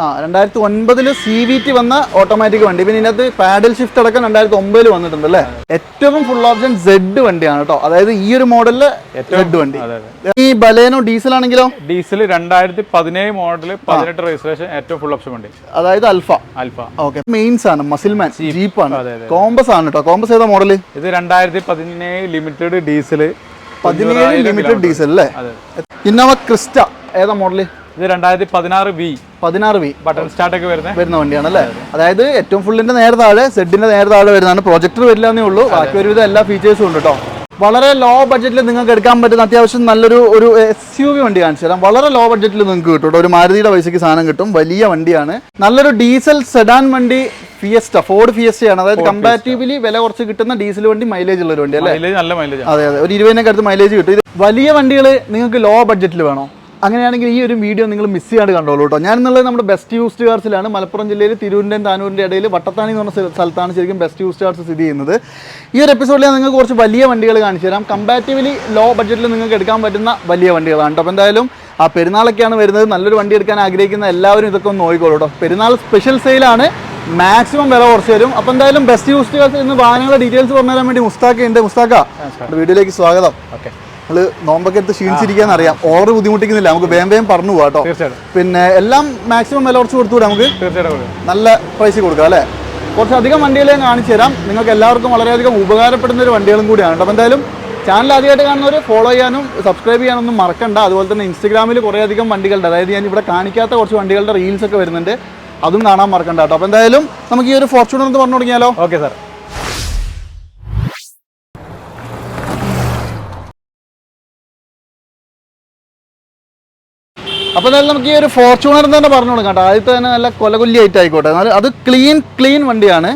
ആ രണ്ടായിരത്തി ഒൻപതിൽ സി വി ടി വന്ന ഓട്ടോമാറ്റിക് വണ്ടി. പിന്നെ ഇതിനകത്ത് പാഡൽ ഷിഫ്റ്റ് അടക്കം രണ്ടായിരത്തി ഒമ്പതിൽ വന്നിട്ടുണ്ട് അല്ലേ? ഏറ്റവും ഫുൾ ഓപ്ഷൻ സെഡ് വണ്ടിയാണ് കേട്ടോ. അതായത് ഈ ഒരു മോഡലിൽ സെഡ് വണ്ടി. ഈ ബലേനോ ഡീസൽ ആണെങ്കിലോ? ഡീസൽ രണ്ടായിരത്തി പതിനേഴ് മോഡൽ പതിനെട്ട് രജിസ്ട്രേഷൻ ഏറ്റവും ഫുൾ ഓപ്ഷൻ വണ്ടി. അതായത് അൽഫ അൽഫ ഓക്കെ മെയിൻസ് ആണ് മസിൽ മാൻ ജീപ്പ് ആണ്. കോമ്പസ് ആണ് കേട്ടോ. കോമ്പസ് ഏതാ മോഡൽ ഇത് രണ്ടായിരത്തി പതിനേഴ് ലിമിറ്റഡ് ഡീസൽ പതിനേഴ് ലിമിറ്റഡ് ഡീസൽ അല്ലേ? ഇന്നോവ ക്രിസ്റ്റ ഏതാ മോഡൽ ഇത് രണ്ടായിരത്തി പതിനാറ് വി പതിനാറ് വി ബട്ടൺ സ്റ്റാർട്ട് ഒക്കെ വരുന്നത് വരുന്ന വണ്ടിയാണ് അല്ലേ? അതായത് ഏറ്റവും ഫുള്ളിന്റെ നേരെ താഴെ സെഡിന്റെ നേരെ താഴെ വരുന്നതാണ്. പ്രൊജക്ടർ വരില്ല എന്നേ ഉള്ളൂ ബാക്കി ഒരുവിധം എല്ലാ ഫീച്ചേഴ്സും ഉണ്ട് കേട്ടോ വളരെ ലോ ബഡ്ജറ്റിൽ നിങ്ങൾക്ക് എടുക്കാൻ പറ്റുന്ന അത്യാവശ്യം നല്ലൊരു ഒരു എസ് യു വി വണ്ടി കാണിച്ചു തരാം. വളരെ ലോ ബഡ്ജറ്റിൽ നിങ്ങൾക്ക് കിട്ടും ഒരു മാരുതിയുടെ പൈസയ്ക്ക് സാധനം കിട്ടും. വലിയ വണ്ടിയാണ്. നല്ലൊരു ഡീസൽ സെഡാൻ വണ്ടി ഫിയസ്റ്റ ഫോർഡ് ഫിയസ്റ്റയാണ് അതായത് കമ്പാരിറ്റീവ്ലി വില കുറച്ച് കിട്ടുന്ന ഡീസൽ വണ്ടി മൈലേജ് ഉള്ള ഒരു വണ്ടി അല്ലേ? നല്ല മൈലേജ് അതെ അതെ. ഒരു ഇരുപതിനൊക്കെ അടുത്ത് മൈലേജ് കിട്ടും വലിയ വണ്ടികൾ നിങ്ങൾക്ക് ലോ ബഡ്ജറ്റിൽ വേണോ? അങ്ങനെയാണെങ്കിൽ ഈ ഒരു വീഡിയോ നിങ്ങൾ മിസ് ചെയ്യാണ്ട് കണ്ടോളൂ കേട്ടോ ഞാൻ എന്നുള്ളത് നമ്മുടെ ബെസ്റ്റ് യൂസ്ഡ് കാർസിലാണ് മലപ്പുറം ജില്ലയിൽ തിരൂരിന്റെയും താനൂരിന്റെ ഇടയിൽ വട്ടത്താണി എന്ന് പറഞ്ഞ സ്ഥ- സ്ഥലത്താണ് ശരിക്കും ബെസ്റ്റ് യൂസ്ഡ് കാർസ് സ്ഥിതി ചെയ്യുന്നത്. ഈ ഒരു എപ്പിസോഡിൽ ഞാൻ നിങ്ങൾക്ക് കുറച്ച് വലിയ വണ്ടികൾ കാണിച്ചു തരാം. കമ്പാരിറ്റീവ്ലി ലോ ബഡ്ജറ്റിൽ നിങ്ങൾക്ക് എടുക്കാൻ പറ്റുന്ന വലിയ വണ്ടികളാണ് കേട്ടോ അപ്പോൾ എന്തായാലും ആ പെരുന്നാളൊക്കെയാണ് വരുന്നത്. നല്ലൊരു വണ്ടി എടുക്കാൻ ആഗ്രഹിക്കുന്ന എല്ലാവരും ഇതൊക്കെ ഒന്ന് നോക്കിക്കോളൂ കേട്ടോ പെരുന്നാൾ സ്പെഷ്യൽ സെയിലാണ് മാക്സിമം വില കുറച്ച് തരും അപ്പോൾ എന്തായാലും ബെസ്റ്റ് യൂസ്ഡ് കാർസ് ഇന്ന് വാഹനങ്ങളുടെ ഡീറ്റെയിൽസ് പറഞ്ഞു തരാൻ വേണ്ടി മുസ്താഖ ഉണ്ട്. മുസ്താഖ വീഡിയോയിലേക്ക് സ്വാഗതം. ഓക്കെ. നമ്മൾ നോമ്പൊക്കെ എടുത്ത് ക്ഷീണിച്ചിരിക്കാന്ന് അറിയാം ഓവർ ബുദ്ധിമുട്ടിക്കുന്നില്ല. നമുക്ക് വേം വേം പറഞ്ഞു പോകാം കേട്ടോ പിന്നെ എല്ലാം മാക്സിമം വില കുറച്ച് കൊടുത്തുകൂടെ നമുക്ക്? തീർച്ചയായിട്ടും നല്ല പ്രൈസ് കൊടുക്കാം അല്ലേ? കുറച്ചധികം വണ്ടികൾ ഞാൻ കാണിച്ചു തരാം. നിങ്ങൾക്ക് എല്ലാവർക്കും വളരെയധികം ഉപകാരപ്പെടുന്ന ഒരു വണ്ടികളും കൂടിയാണ് കേട്ടോ. എന്തായാലും ചാനൽ ആദ്യമായിട്ട് കാണുന്നവർ ഫോളോ ചെയ്യാനും സബ്സ്ക്രൈബ് ചെയ്യാനൊന്നും മറക്കണ്ട. അതുപോലെ തന്നെ ഇൻസ്റ്റഗ്രാമിൽ കുറേയധികം വണ്ടികളുണ്ട്. അതായത് ഞാൻ ഇവിടെ കാണിക്കാത്ത കുറച്ച് വണ്ടികളുടെ റീൽസ് ഒക്കെ വരുന്നുണ്ട്. അതും കാണാൻ മറക്കണ്ട കേട്ടോ. അപ്പോൾ എന്തായാലും നമുക്ക് ഈ ഒരു ഫോർച്യൂണർ എന്ന് പറഞ്ഞു തുടങ്ങിയാലോ? ഓക്കെ സാർ അപ്പോൾ എന്തായാലും നമുക്ക് ഈ ഒരു ഫോർച്യൂണർ തന്നെ പറഞ്ഞു കൊടുക്കാം കേട്ടോ. ആദ്യത്തെ തന്നെ നല്ല കൊലകൊല്ലി ആയിട്ട് ആയിക്കോട്ടെ അത് ക്ലീൻ ക്ലീൻ വണ്ടിയാണ്.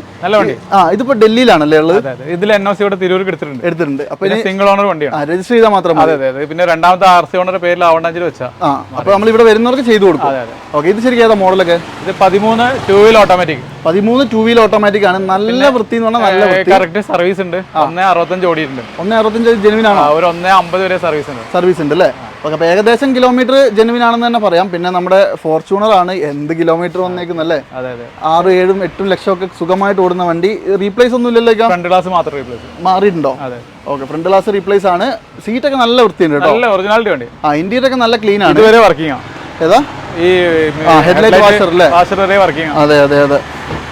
ആ ഇതിപ്പോ ഡൽഹിയിലാണല്ലേ ഉള്ളത്? ഇതിൽ എൻ ഒ സി ഇവിടെ തിരൂർക്ക് എടുത്തിട്ടുണ്ട് എടുത്തിട്ടുണ്ട്. അപ്പൊ സിംഗിൾ ഓണർ വണ്ടിയാണ്. രജിസ്റ്റർ ചെയ്താൽ മാത്രം അതെ അതെ പിന്നെ രണ്ടാമത്തെ ആർ സി ഓണറുടെ പേരിൽ ആവണ്ടാഞ്ചിൽ വെച്ചാ. ആ അപ്പൊ നമ്മൾ ഇവിടെ വരുന്നവർക്ക് ചെയ്തു കൊടുക്കും. ഓക്കെ ഇത് ശരിക്കും ഏതാ മോഡലൊക്കെ ഇത് പതിമൂന്ന് ടൂ വീൽ ഓട്ടോമാറ്റിക് പതിമൂന്ന് ടൂ വീൽ ഓട്ടോമാറ്റിക് ആണ്. നല്ല വൃത്തി എന്ന് പറഞ്ഞാൽ നല്ല കറക്റ്റ് സർവീസ് ഉണ്ട്. ഒന്നേ അറുപത്തഞ്ച് ഓടിയിട്ടുണ്ട്. ഒന്നേ അറുപത്തഞ്ച് ജെനുവിൻ ആണ്? ഒരു ഒന്നേ അമ്പത് വരെ സർവീസ് ഉണ്ട്. സർവീസ് ഉണ്ട് അല്ലേ? ഓക്കെ അപ്പൊ ഏകദേശം കിലോമീറ്റർ ജെനുവിൻ ആണെന്ന് തന്നെ പറയാം. പിന്നെ നമ്മുടെ ഫോർച്യൂണർ ആണ്. എന്ത് കിലോമീറ്റർ വന്നേക്കുന്നല്ലേ? ആറ് ഏഴും എട്ടും ലക്ഷം ഒക്കെ സുഖമായിട്ട് ഓടുന്ന വണ്ടി റീപ്ലേസ് ഒന്നും ഇല്ലല്ലോ? ഫ്രണ്ട് ഗ്ലാസ് മാത്രം റീപ്ലേസ് മാറിയിട്ടുണ്ടോ? അതെ. ഓക്കെ ഫ്രണ്ട് ഗ്ലാസ് റീപ്ലേസ് ആണ്. സീറ്റ് ഒക്കെ നല്ല വൃത്തിയുണ്ട് കേട്ടോ. നല്ല ഒറിജിനാലിറ്റി വണ്ടി. ആ ഇന്റീരിയർ ഒക്കെ നല്ല ക്ലീൻ ആണ്. ഇതുവരെ വർക്കിംഗ് ആണ് ഏതാ? ഈ ഹെഡ്ലൈറ്റ് വാഷർ അല്ലേ? വാഷർ വരെ വർക്കിംഗ് ആണ് അതെ അതെ അതെ.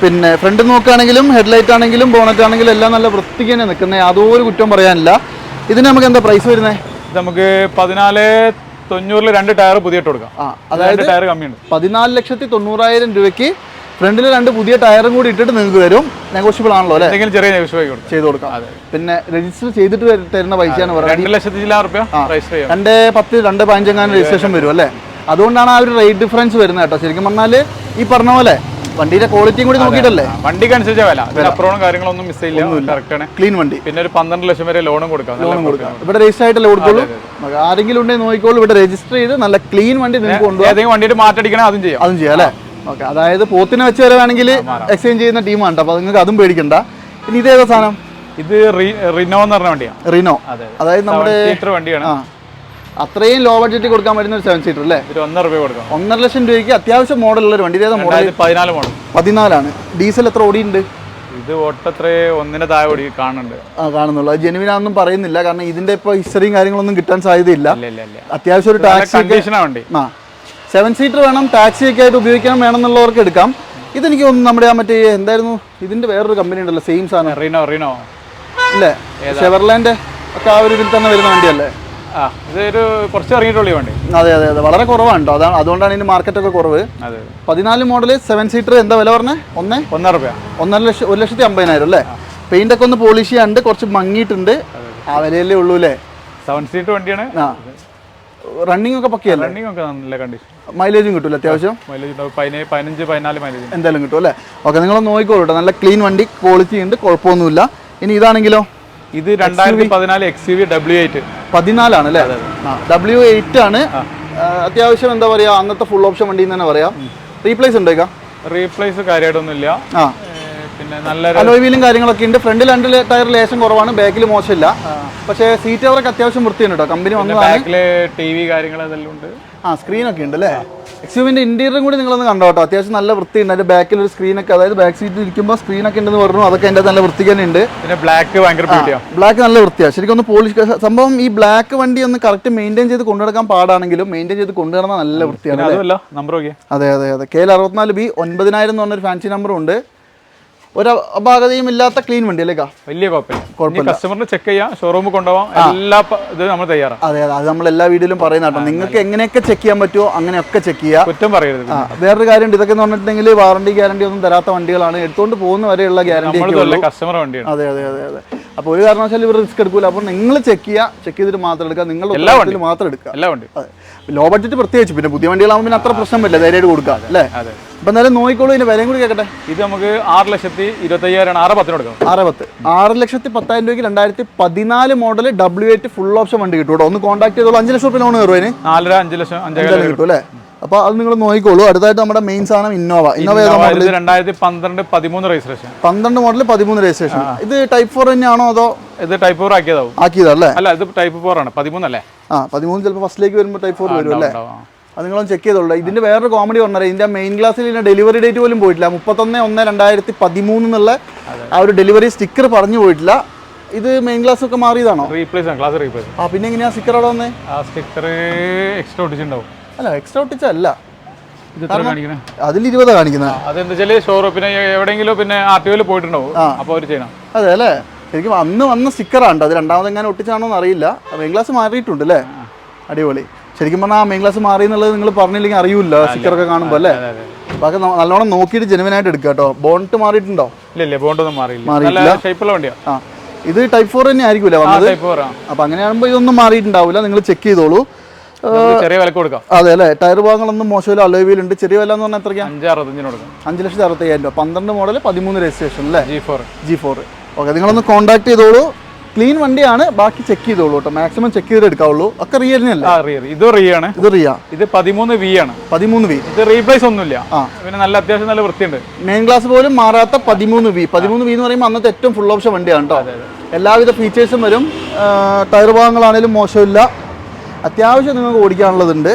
പിന്നെ ഫ്രണ്ട് നോക്കുകയാണെങ്കിലും ഹെഡ്ലൈറ്റ് ആണെങ്കിലും ബോണറ്റ് ആണെങ്കിലും എല്ലാം നല്ല വൃത്തിക്ക് തന്നെ നിൽക്കുന്നത് യാതൊരു കുറ്റം പറയാനില്ല. ഇതിന് നമുക്ക് എന്താ പ്രൈസ് വരുന്നത് നമുക്ക് പതിനാല് തൊണ്ണൂറിൽ രണ്ട് ടയർ പുതിയ ഇട്ട് കൊടുക്കാം. ആ അതായത് ടയർ കമ്മിയുണ്ട്. പതിനാല് ലക്ഷത്തി തൊണ്ണൂറായിരം രൂപയ്ക്ക് ഫ്രണ്ടിൽ രണ്ട് പുതിയ ടയറും കൂടി ഇട്ടിട്ട് നിങ്ങൾക്ക് തരും. നെഗോഷ്യബിൾ ആണല്ലോ അല്ലേ? എന്തെങ്കിലും ചെറിയ നെഗോഷ്യബിൾ ചെയ്തു കൊടുക്കാം. പിന്നെ രജിസ്റ്റർ ചെയ്തിട്ട് തരുന്ന പൈസയാണ് പറയുന്നത്. രണ്ട് ലക്ഷത്തി റുപ്യ ചെയ്യാം. രണ്ട് പത്ത് രണ്ട് പതിനഞ്ചെങ്ങാനും രജിസ്ട്രേഷൻ വരും അല്ലേ? അതുകൊണ്ടാണ് ആ ഒരു റേറ്റ് ഡിഫറൻസ് വരുന്നത് കേട്ടോ. ശരിക്കും പറഞ്ഞാൽ ഈ പറഞ്ഞ പോലെ വണ്ടിയുടെ ക്വാളിറ്റിയും കൂടി നോക്കിയിട്ടല്ലേ? വണ്ടിക്ക് അനുസരിച്ച വില. ഇതിന് കാര്യങ്ങളൊന്നും മിസ് ആണ്. ക്ലീൻ വണ്ടി. പിന്നെ ഒരു പന്ത്രണ്ട് ലക്ഷം വരെ ലോണും കൊടുക്കാം. ലോൺ കൊടുക്കാം. ഇവിടെ രജിസ്റ്റർ ആയിട്ടല്ലേ കൊടുക്കുള്ളൂ ആരെങ്കിലും ഉണ്ടെങ്കിൽ നോക്കിക്കോളൂ. ഇവിടെ രജിസ്റ്റർ ചെയ്ത് നല്ല ക്ലീൻ വണ്ടി നിങ്ങൾക്ക് കൊണ്ടുപോകാം വണ്ടിയുടെ മാറ്റടിക്കണേ അതും ചെയ്യാം. അതും ചെയ്യാം അല്ലേ? ഓക്കെ അതായത് പോത്തിനെ വെച്ച് വരവാണെങ്കിൽ എക്സ്ചേഞ്ച് ചെയ്യുന്ന ടീമാണ് കേട്ടോ. അപ്പോൾ നിങ്ങൾക്ക് അതും പേടിക്കണ്ട. ഇനി ഇതേതാ സാധനം? ഇത് റിനോ എന്ന് പറഞ്ഞ വണ്ടിയാണ് റിനോ. അതെ അതായത് നമ്മുടെ വണ്ടിയാണ്. അത്രയും ലോ ബഡ്ജറ്റിൽ കൊടുക്കാൻ പറ്റുന്ന ഒരു സെവൻ സീറ്റർ അല്ലേ? ഒന്നര രൂപ കൊടുക്കാം ഒന്നര ലക്ഷം രൂപയ്ക്ക് അത്യാവശ്യം ഉള്ള ഒരു വണ്ടി. ഇതേതാ മോഡൽ പതിനാല് മോഡൽ പതിനാലാണ്. ഡീസൽ എത്ര ഓടിയുണ്ട് ഇത് ഒട്ടത്രേ ഒന്നിനെ താഴെ ഓടി കാണുന്നുണ്ട്. ആ കാണുന്നുള്ളൂ. അത് ജെനുവിനാണെന്നും പറയുന്നില്ല. കാരണം ഇതിന്റെ ഇപ്പൊ ഹിസ്റ്ററിയും കാര്യങ്ങളൊന്നും കിട്ടാൻ സാധ്യതയില്ല. അത്യാവശ്യം ഒരു ടാക്സ് ടാക്സി കണ്ടീഷനാ വണ്ടി. ആ. സെവൻ സീറ്റർ വേണം ടാക്സി ഒക്കെ ആയിട്ട് ഉപയോഗിക്കാൻ വേണമെന്നുള്ളവർക്ക് എടുക്കാം. ഇതെനിക്ക് തോന്നുന്നു നമ്മുടെ ആ മറ്റേ എന്തായിരുന്നു? ഇതിന്റെ വേറൊരു കമ്പനി ഉണ്ടല്ലോ സെയിം സാധനം. റീനോ റീനോ ഇല്ലേ ഷെവർലാൻഡ് ഒക്കെ ആ ഒരു ഇതിൽ തന്നെ വരുന്ന വണ്ടിയല്ലേ? ആ ഇതൊരു കുറച്ച് ഇറങ്ങിയിട്ടുള്ളൂ വണ്ടി. അതെ അതെ അതെ. വളരെ കുറവാണ് കേട്ടോ അതാണ് അതുകൊണ്ടാണ് ഇതിന് മാർക്കറ്റ് ഒക്കെ കുറവ്. അതെ പതിനാല് മോഡൽ സെവൻ സീറ്റർ എന്താ വില പറഞ്ഞേ? ഒന്ന്? ഒന്നര രൂപ ഒന്നര ലക്ഷം ഒരു ലക്ഷത്തി അമ്പതിനായിരം അല്ലേ? പെയിന്റ് ഒക്കെ ഒന്ന് പോളിഷ് ചെയ്യാണ്ട് കുറച്ച് മങ്ങിയിട്ടുണ്ട്. ആ വിലയല്ലേ ഉള്ളൂ അല്ലേ? സെവൻ സീറ്റ് വണ്ടിയാണ്. ആ. റണ്ണിങ് ഒക്കെ പക്കയല്ലേ? റണ്ണിംഗ് ഒക്കെ നല്ല കണ്ടീഷൻ മൈലേജും കിട്ടൂല അത്യാവശ്യം? മൈലേജ് പതിനഞ്ച് പതിനാല് മൈലേജ് എന്തായാലും കിട്ടും അല്ലേ ഓക്കെ നിങ്ങൾ നോക്കിക്കോളൂ കേട്ടോ നല്ല ക്ലീൻ വണ്ടി ക്വാളിറ്റി ഉണ്ട് കുഴപ്പമൊന്നുമില്ല. ഇനി ഇതാണെങ്കിലോ? ഇത് രണ്ടായിരത്തി പതിനാല് X U V W eight പതിനാലാണ് അല്ലേ? ഡബ്ല്യു എയ്റ്റ് ആണ്. അത്യാവശ്യം എന്താ പറയാ അന്നത്തെ ഫുൾ ഓപ്ഷൻ വണ്ടി എന്ന് തന്നെ പറയാം. റീപ്ലേസ് ഉണ്ടേക്കാം റീപ്ലേസ് കാര്യമായിട്ടൊന്നുമില്ല ആ. പിന്നെ നല്ല അലോയ് വീലും കാര്യങ്ങളൊക്കെ ഉണ്ട്. ഫ്രണ്ടിൽ രണ്ട് ടയർ ലേശം കുറവാണ്. ബാക്കിൽ മോശമില്ല. പക്ഷേ സീറ്റ് അവർക്ക് അത്യാവശ്യം വൃത്തിയുണ്ട് കേട്ടോ കമ്പനി വന്നതാണ്. ടി വി കാര്യങ്ങൾ അതെല്ലാം ഉണ്ട്. ആ സ്ക്രീനൊക്കെ ഉണ്ട് അല്ലേ എക്സ്യൂവിന്റെ ഇന്റീരിയറും കൂടി നിങ്ങൾ ഒന്ന് കണ്ടോ കേട്ടോ അത്യാവശ്യം നല്ല വൃത്തിയുണ്ട്. അതിന്റെ ബാക്കിൽ ഒരു സ്ക്രീനൊക്കെ അതായത് ബാക്ക് സീറ്റിൽ ഇരിക്കുമ്പോൾ സ്ക്രീനൊക്കെ ഉണ്ടെന്ന് പറഞ്ഞു. അതൊക്കെ അതിന്റെ നല്ല വൃത്തിക്ക് തന്നെ ഉണ്ട്. പിന്നെ ബ്ലാക്ക് ഭയങ്കര ബ്ലാക്ക് നല്ല വൃത്തിയാണ് ശരിക്കും ഒന്ന് പോളിഷ് സംഭവം ഈ ബ്ലാക്ക് വണ്ടി ഒന്ന് കറക്റ്റ് മെയിന്റെയിൻ ചെയ്ത് കൊണ്ടുനടക്കാൻ പാടാണെങ്കിലും മെയിന്റെയിൻ ചെയ്ത് കൊണ്ടുനടന്നാൽ നല്ല വൃത്തിയാണ് അതെ അതെ അതെ. കെ എൽ അറുപത്തിനാല് ബി ഒൻപതിനായിരം എന്ന് പറഞ്ഞൊരു ഫാൻസി നമ്പറും ഉണ്ട്. ഒരു അപാകതയും ഇല്ലാത്ത ക്ലീൻ വണ്ടി അല്ലേ വലിയ കുഴപ്പമില്ല. കസ്റ്റമറിന് ചെക്ക് ചെയ്യാം ഷോറൂമിൽ കൊണ്ടുപോകാം എല്ലാ ഇതും നമ്മൾ തയ്യാറാണ് അതെ അതെ അത് നമ്മൾ എല്ലാ വീഡിയോയിലും പറയുന്ന കേട്ടോ. നിങ്ങൾക്ക് എങ്ങനെയൊക്കെ ചെക്ക് ചെയ്യാൻ പറ്റുമോ അങ്ങനെയൊക്കെ ചെക്ക് ചെയ്യുക കുറ്റം പറയരുത്. വേറൊരു കാര്യം ഇതൊക്കെ എന്ന് പറഞ്ഞിട്ടുണ്ടെങ്കിൽ വാറണ്ടി ഗ്യാരണ്ടി ഒന്നും തരാത്ത വണ്ടികളാണ്. എടുത്തുകൊണ്ട് പോകുന്ന വരെയുള്ള ഗ്യാരണ്ടി കസ്റ്റമർ വണ്ടിയാണ്. അതെ അതെ അതെ അതെ. അപ്പോൾ ഒരു കാരണവശാലും ഇവർ റിസ്ക് എടുക്കൂല. അപ്പോൾ നിങ്ങൾ ചെക്ക് ചെയ്യുക ചെക്ക് ചെയ്തിട്ട് മാത്രം എടുക്കുക. നിങ്ങളുടെ എല്ലാ വണ്ടിയിൽ മാത്രം എടുക്കുക. എല്ലാ വണ്ടി അതെ. ലോ ബഡ്ജറ്റ് പ്രത്യേകിച്ച് പിന്നെ പുതിയ വണ്ടികളാകുമ്പോൾ പിന്നെ അത്ര പ്രശ്നം വരില്ല. ധൈര്യമായിട്ട് കൊടുക്കുക. അല്ലേ? അപ്പൊ അപ്പം എന്തായാലും നോക്കിക്കോളൂ. ഇതിന്റെ വിലയും കൂടി കേൾക്കട്ടെ ഇത് നമുക്ക് ആറ് ലക്ഷത്തി ഇരുപത്തയ്യായിരം ആറ് പത്തിന് കൊടുക്കണം ആറ് പത്ത്. ആറ് ലക്ഷത്തി പത്തായിരം രൂപയ്ക്ക് രണ്ടായിരത്തി പതിനാല് model W eight full option വണ്ടി കിട്ടും കേട്ടോ. ഒന്ന് കോൺടാക്ട് ചെയ്തോളൂ. അഞ്ച് ലക്ഷം റുപ്യ ലോൺ കയറും നാലര അഞ്ച് ലക്ഷം ലക്ഷം കിട്ടും അല്ലേ? അപ്പോൾ അത് നിങ്ങൾ നോക്കിക്കോളൂ. അടുത്തായിട്ട് നമ്മുടെ മെയിൻ സാധനം ഇന്നോവ ഇന്നോവ രണ്ടായിരത്തി പന്ത്രണ്ട് പതിമൂന്ന് രജിസ്ട്രേഷൻ പന്ത്രണ്ട് മോഡൽ പതിമൂന്ന് രജിസ്ട്രേഷൻ ഇത് ടൈപ്പ് ഫോർ തന്നെയാണോ അതോ ഇത് ടൈപ്പ് ഫോർ ആക്കിയതാവും. ആക്കിയതല്ലേ അല്ല? ഇത് ടൈപ്പ് ഫോർ ആണ്. പതിമൂന്നല്ലേ? ആ പതിമൂന്ന് ചിലപ്പോൾ ഫസ്റ്റിലേക്ക് വരുമ്പോൾ ടൈപ്പ് ഫോർ വരും അല്ലേ. അത് നിങ്ങളൊന്ന് ചെക്ക് ചെയ്തോളൂ. ഇതിന്റെ വേറൊരു കോമഡി പറഞ്ഞാൽ ഇതിന്റെ മെയിൻ ക്ലാസ്സിൽ ഇതിന്റെ ഡെലിവറി ഡേറ്റ് പോലും പോയിട്ടില്ല. മുപ്പത്തൊന്ന് ഒന്ന് രണ്ടായിരത്തി പതിമൂന്ന് എന്നുള്ള ആ ഒരു ഡെലിവറി സ്റ്റിക്കർ പറഞ്ഞു പോയിട്ടില്ല. ഇത് മെയിൻ ക്ലാസ് ഒക്കെ മാറിയതാണോ? റീപ്ലേസ് ആണ് ക്ലാസ് റീപ്ലേസ് ആ പിന്നെ എങ്ങനെയാ സ്റ്റിക്കർ അവിടെ വന്നേ? ആ സ്റ്റിക്കർ എക്സ്ട്രാ ഒട്ടിച്ചിട്ടുണ്ടാവും. അല്ല എക്സ്ട്രാ ഒട്ടിച്ച അല്ല അതിൽ ഇരുപതാ കാണിക്കുന്നത് അതെന്താ വെച്ചാൽ ഷോറൂം പിന്നെ എവിടെയെങ്കിലും പിന്നെ ആർ ടി പോയിട്ടുണ്ടാവും അപ്പോൾ അവർ ചെയ്യണം. അതെ അല്ലേ? എനിക്ക് അന്ന് വന്ന സ്റ്റിക്കറാണ് അത് രണ്ടാമത് എങ്ങനെ ഒട്ടിച്ചാണോ എന്ന് അറിയില്ല മെയിൻ ക്ലാസ് മാറിയിട്ടുണ്ട് അല്ലേ? അടിപൊളി. ശരിക്കും പറഞ്ഞാൽ ആ മെയിൻ ക്ലാസ് മാറി എന്നുള്ളത് നിങ്ങൾ പറഞ്ഞില്ലെങ്കിൽ അറിയില്ല സ്റ്റിക്കറൊക്കെ കാണുമ്പോൾ അല്ലേ? ബാക്കി നല്ലോണം നോക്കിയിട്ട് ജെനുവിനായിട്ട് എടുക്കുക കേട്ടോ ബോണ്ട് മാറിയിട്ടുണ്ടോ? ഇല്ല മാറിയില്ല. ആ. ഇത് ടൈപ്പ് ഫോർ തന്നെ ആയിരിക്കും അപ്പൊ വന്നത് അപ്പം അങ്ങനെയാകുമ്പോൾ ഇതൊന്നും മാറിയിട്ടുണ്ടാവില്ല. നിങ്ങൾ ചെക്ക് ചെയ്തോളൂ. ചെറിയ വിലക്ക് കൊടുക്കാം. അതെ അല്ലേ? ടയർ ഭാഗങ്ങളൊന്നും മോശമില്ല. അലോയിലുണ്ട് ചെറിയ വില എന്ന് പറഞ്ഞാൽ എത്രയ്ക്കാ? അഞ്ച് അറുപത്തഞ്ചിന് കൊടുക്കാം. അഞ്ച് ലക്ഷത്തി അറുപത്തയ്യായിരം രൂപ. പന്ത്രണ്ട് മോഡൽ പതിമൂന്ന് രജിസ്ട്രേഷൻ അല്ലേ? G four G four okay നിങ്ങളൊന്ന് കോൺടാക്ട് ചെയ്തോളൂ. ക്ലീൻ വണ്ടിയാണ്. ബാക്കി ചെക്ക് ചെയ്തോളൂ കേട്ടോ. മാക്സിമം ചെക്ക് ചെയ്ത് എടുക്കാവുള്ളൂ. ഒക്കെ റിയൽ ഇത് റിയ ആണ്. ഇത് റിയ ഇത് പതിമൂന്ന് വി ആണ്. പതിമൂന്ന് വി ഇത് റീപ്ലേസ് ഒന്നുമില്ല. പിന്നെ നല്ല അത്യാവശ്യം നല്ല വൃത്തിയുണ്ട്. മെയിൻ ക്ലാസ് പോലും മാറാത്ത പതിമൂന്ന് വി പതിമൂന്ന് വി എന്ന് പറയുമ്പോൾ അന്നത്തെ ഏറ്റവും ഫുൾ ഓപ്ഷൻ വണ്ടിയാണ് കേട്ടോ. എല്ലാവിധ ഫീച്ചേഴ്സും വരും. ടയർ ഭാഗങ്ങളാണേലും മോശമില്ല. അത്യാവശ്യം നിങ്ങൾക്ക് ഓടിക്കാനുള്ളതുണ്ട്.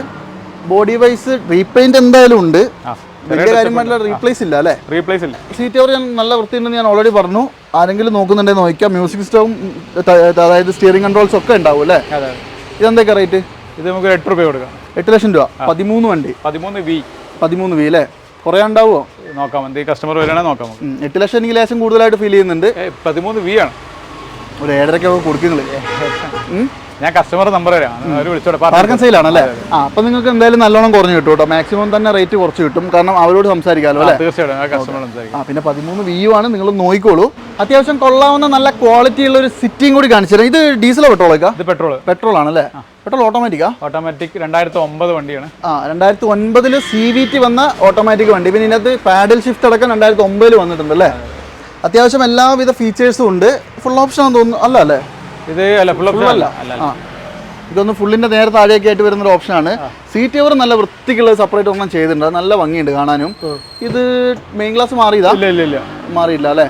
ബോഡി വൈസ് റീപെയിന്റ് എന്തായാലും ഉണ്ട്. വലിയ കാര്യമായിട്ടുള്ള റീപ്ലേസ് ഇല്ല അല്ലേ? റീപ്ലേസ് ഇല്ല. സീറ്റ് കവർ ഞാൻ നല്ല വൃത്തിയുണ്ടെന്ന് ഞാൻ ഓൾറെഡി പറഞ്ഞു. ആരെങ്കിലും നോക്കുന്നുണ്ടെങ്കിൽ നോക്കാം. മ്യൂസിക് സിസ്റ്റവും അതായത് സ്റ്റിയറിംഗ് കൺട്രോൾസ് ഒക്കെ ഉണ്ടാവും അല്ലേ? ഇതെന്തൊക്കെ റേറ്റ് ഇത് നമുക്ക് എട്ട് രൂപ കൊടുക്കാം. എട്ട് ലക്ഷം രൂപ. പതിമൂന്ന് വണ്ടി. പതിമൂന്ന് വി പതിമൂന്ന് വി അല്ലേ? കുറേ ഉണ്ടാവുമോ? നോക്കാം. എന്ത് കസ്റ്റമർ വരികയാണെങ്കിൽ നോക്കാം എട്ട് ലക്ഷം എനിക്ക് ലേശം കൂടുതലായിട്ട് ഫീൽ ചെയ്യുന്നുണ്ട്. പതിമൂന്ന് വി ആണ്. ഒരു ഏഴരക്കൊക്കെ കൊടുക്കുന്നത് ഞാൻ കസ്റ്റമർ നമ്പർ തരാം. സെയിലാണല്ലേ ആ അപ്പൊ നിങ്ങൾക്ക് എന്തായാലും നല്ലോണം കുറഞ്ഞു കിട്ടും കേട്ടോ. മാക്സിമം തന്നെ റേറ്റ് കുറച്ച് കിട്ടും. കാരണം അവരോട് സംസാരിക്കാമല്ലോ അല്ലേ? തീർച്ചയായിട്ടും. ആ പിന്നെ പതിമൂന്ന് വി ആണ്. നിങ്ങൾ നോക്കിക്കോളൂ. അത്യാവശ്യം കൊള്ളാവുന്ന നല്ല ക്വാളിറ്റി ഉള്ള ഒരു സിറ്റിയും കൂടി കാണിച്ചു തരാം. ഇത് ഡീസലോ പെട്രോളോ ഇത് പെട്രോൾ പെട്രോൾ ആണല്ലേ? പെട്രോൾ ഓട്ടോമാറ്റിക്കാ ഓട്ടോമാറ്റിക് രണ്ടായിരത്തി ഒമ്പത് വണ്ടിയാണ്. ആ രണ്ടായിരത്തി ഒൻപതിൽ സി വി ടി വന്ന ഓട്ടോമാറ്റിക് വണ്ടി. പിന്നെ ഇതിനകത്ത് പാഡൽ ഷിഫ്റ്റ് അടക്കം രണ്ടായിരത്തി ഒമ്പതിൽ വന്നിട്ടുണ്ട് അല്ലേ? അത്യാവശ്യം എല്ലാവിധ ഫീച്ചേഴ്സും ഉണ്ട്. ഫുൾ ഓപ്ഷൻ ആണെന്ന് തോന്നുന്നു. അല്ല അല്ലേ? ഇത് അല്ല അല്ല. ഇതൊന്ന് ഫുള്ളിന്റെ നേരെ താഴേക്ക് ആയിട്ട് വരുന്ന ഒരു ഓപ്ഷനാണ് സീറ്റ് കവർ നല്ല വൃത്തിക്കുള്ള സെപ്പറേറ്റ് ഒന്നും ചെയ്തിട്ടുണ്ട്. നല്ല ഭംഗിയുണ്ട് കാണാനും. ഇത് മെയിൻ ഗ്ലാസ് മാറിയതാ? ഇല്ല ഇല്ല ഇല്ല. മാറിയില്ല അല്ലേ?